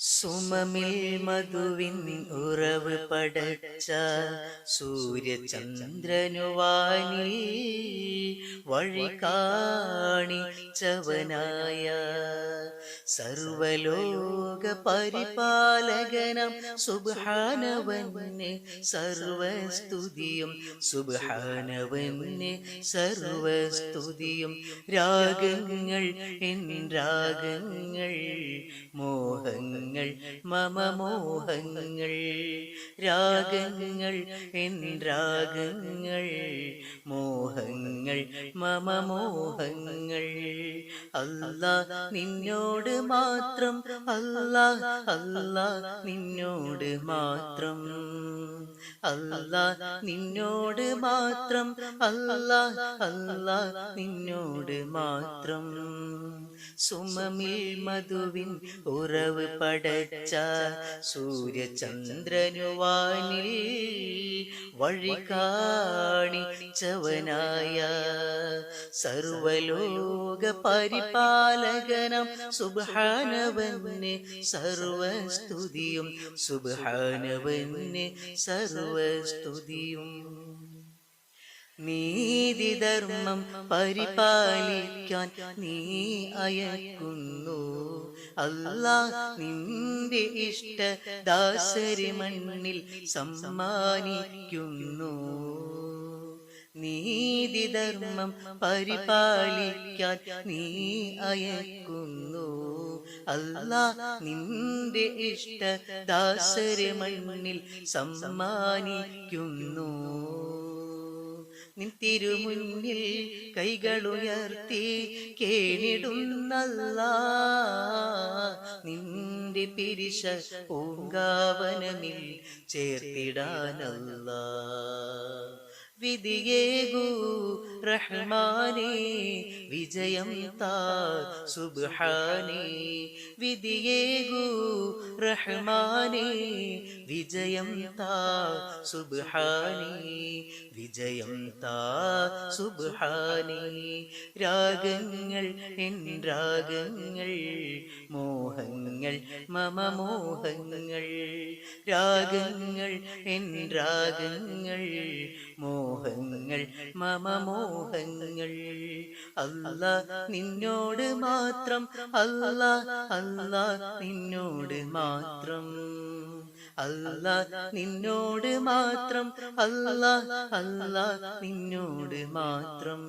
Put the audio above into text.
സുമമിൽ മധുവിൻ ഉറവ് പടച്ച സൂര്യചന്ദ്രനുവാനി വഴി കാണിച്ചവനായ സർവലോക പരിപാലകനം സുബാനവന് സർവസ്തുതിയും സുബാനവന് സർവസ്തുതിയും രാഗങ്ങൾ എൻ രാഗങ്ങൾ മോഹങ്ങൾ മമ മോഹങ്ങൾ രാഗങ്ങൾ എൻ രാഗങ്ങൾ മോഹങ്ങൾ മമ അല്ല അല്ലാ നിന്നോട് മാത്രം അല്ലാ അല്ലാ നിന്നോട് മാത്രം. അല്ലാ നിന്നോട് മാത്രം അല്ല അല്ല നിന്നോട് മാത്രം. സുമമിൽ മധുവിൻ ഉറവ് പടച്ച സൂര്യചന്ദ്രനുവാനിൽ വഴി കാണിച്ചവനായ സർവലോക പരിപാലകനം സുബാനവന് സർവസ്തുതിയും സുബാനവന് സർവസ്തുതിയും. നീതിധർമ്മം പരിപാലിക്കാൻ നീ അയക്കുന്നു. അല്ലാ നിന്റെ ഇഷ്ട ദാസരി മണ്ണിൽ സമ്മാനിക്കുന്നു. നീതിധർമ്മം പരിപാലിക്കാൻ നീ അയക്കുന്നു. അല്ലാ നിന്റെ ഇഷ്ട ദാസരെ മണ്ണിൽ സമ്മാനിക്കുന്നു. നിൻ തിരുമുന്നിൽ കൈകളുയർത്തി കേണിടുന്നല്ല. നിന്റെ പിരിശ പൂങ്കാവനമിൽ ചേർത്തിടാനല്ല. വിധിയേകൂ റഹ്മാനേ വിജയം താ സുബ്ഹാനേ വിധിയേകൂ റഹ്മാനേ വിജയം താ സുബ്ഹാനേ വിജയം താ സുബ്ഹാനേ. രാഗങ്ങൾ എൻ രാഗങ്ങൾ മോഹങ്ങൾ മമ മോഹങ്ങൾ രാഗങ്ങൾ എൻ രാഗങ്ങൾ മോഹങ്ങൾ മമ മോഹങ്ങൾ അല്ല നിന്നോട് മാത്രം. അല്ല അല്ല നിന്നോട് മാത്രം. അല്ല നിന്നോട് മാത്രം. അല്ല അല്ല നിന്നോട് മാത്രം.